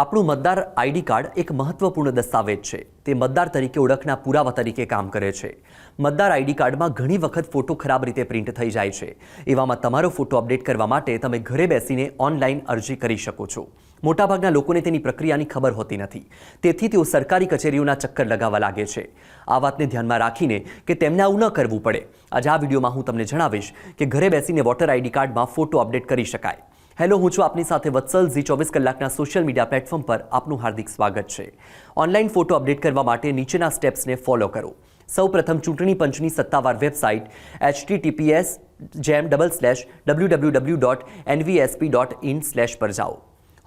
આપણું મતદાર ID card એક મહત્વપૂર્ણ દસ્તાવેજ છે. તે મતદાર તરીકે ઓળખના પુરાવા તરીકે કામ કરે છે. મતદાર આઈડી કાર્ડમાં ઘણી વખત ફોટો ખરાબ રીતે પ્રિન્ટ થઈ જાય છે. એવામાં તમારો ફોટો અપડેટ કરવા માટે તમે ઘરે બેસીને ઓનલાઈન અરજી કરી શકો છો. મોટાભાગના લોકોને તેની પ્રક્રિયાની ખબર હોતી નથી. તેથી તેઓ સરકારી કચેરીઓના ચક્કર લગાવવા લાગે છે. આ વાતને ધ્યાનમાં રાખીને કે તેમને આવું ન કરવું પડે. આજે આ વિડીયોમાં હું તમને જણાવીશ કે ઘરે બેસીને વોટર આઈડી કાર્ડમાં ફોટો અપડેટ કરી શકાય. હેલો, હું છું આપની સાથે વત્સલ. ઝી ચોવીસ કલાકના સોશિયલ મીડિયા પ્લેટફોર્મ પર આપનું હાર્દિક સ્વાગત છે. ઓનલાઈન ફોટો અપડેટ કરવા માટે નીચેના સ્ટેપ્સને ફોલો કરો. સૌપ્રથમ ચૂંટણી પંચની સત્તાવાર વેબસાઇટ એચટીટીપીએસ જેમ double slash W W W dot NVSP dot in slash પર જાઓ.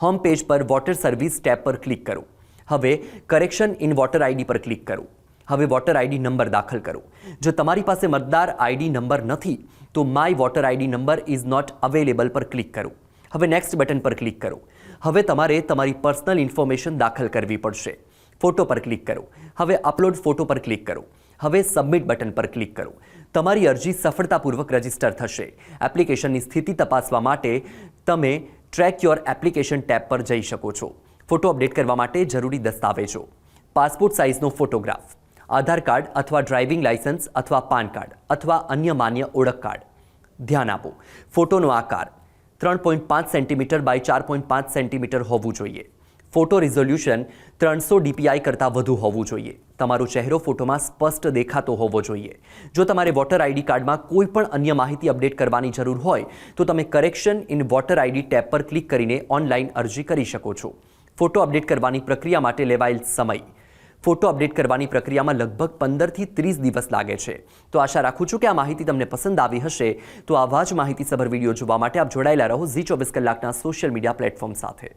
હોમ પેજ પર વોટર સર્વિસ ટેબ પર ક્લિક કરો. હવે કરેક્શન ઇન વોટર આઈડી પર ક્લિક કરો. હવે વોટર આઈડી નંબર દાખલ કરો. જો તમારી પાસે મતદાર આઈડી નંબર નથી, તો my voter ID number is not available પર ક્લિક કરો. હવે નેક્સ્ટ બટન પર ક્લિક કરો. હવે તમારે તમારી પર્સનલ ઇન્ફોર્મેશન દાખલ કરવી પડશે. ફોટો પર ક્લિક કરો. હવે અપલોડ ફોટો પર ક્લિક કરો. હવે સબમિટ બટન પર ક્લિક કરો. તમારી અરજી સફળતાપૂર્વક રજિસ્ટર થશે. એપ્લિકેશનની સ્થિતિ તપાસવા માટે તમે ટ્રેક યોર એપ્લિકેશન ટેબ પર જઈ શકો છો. ફોટો અપડેટ કરવા માટે જરૂરી દસ્તાવેજો. પાસપોર્ટ સાઇઝનો ફોટોગ્રાફ આધાર કાર્ડ અથવા ડ્રાઇવિંગ લાઇસન્સ અથવા પાન કાર્ડ અથવા અન્ય માન્ય ઓળખ કાર્ડ ધ્યાન આપો. ફોટોનો આકાર. ત્રણ પોઈન્ટ પાંચ સેન્ટીમીટર બાય ચાર પોઈન્ટ પાંચ સેન્ટીમીટર હોવું જોઈએ. ફોટો રિઝોલ્યુશન ત્રણસો ડીપીઆઈ કરતાં વધુ હોવું જોઈએ. તમારો ચહેરો ફોટોમાં સ્પષ્ટ દેખાતો હોવો જોઈએ. જો તમારે વોટર આઈડી કાર્ડમાં કોઈ પણ અન્ય માહિતી અપડેટ કરવાની જરૂર હોય, તો તમે correction in voter ID tab પર ક્લિક કરીને ઓનલાઈન અરજી કરી શકો છો. ફોટો અપડેટ કરવાની પ્રક્રિયા માટે લેવાયેલ સમય. ફોટો અપડેટ કરવાની પ્રક્રિયામાં લગભગ પંદરથી ત્રીસ દિવસ લાગે છે. તો આશા રાખું છું કે આ માહિતી તમને પસંદ આવી હશે. તો આવા જ માહિતીસભર વીડિયો જોવા માટે આપ જોડાયેલા રહો ઝી ચોવીસ કલાકના સોશિયલ મીડિયા પ્લેટફોર્મ સાથે.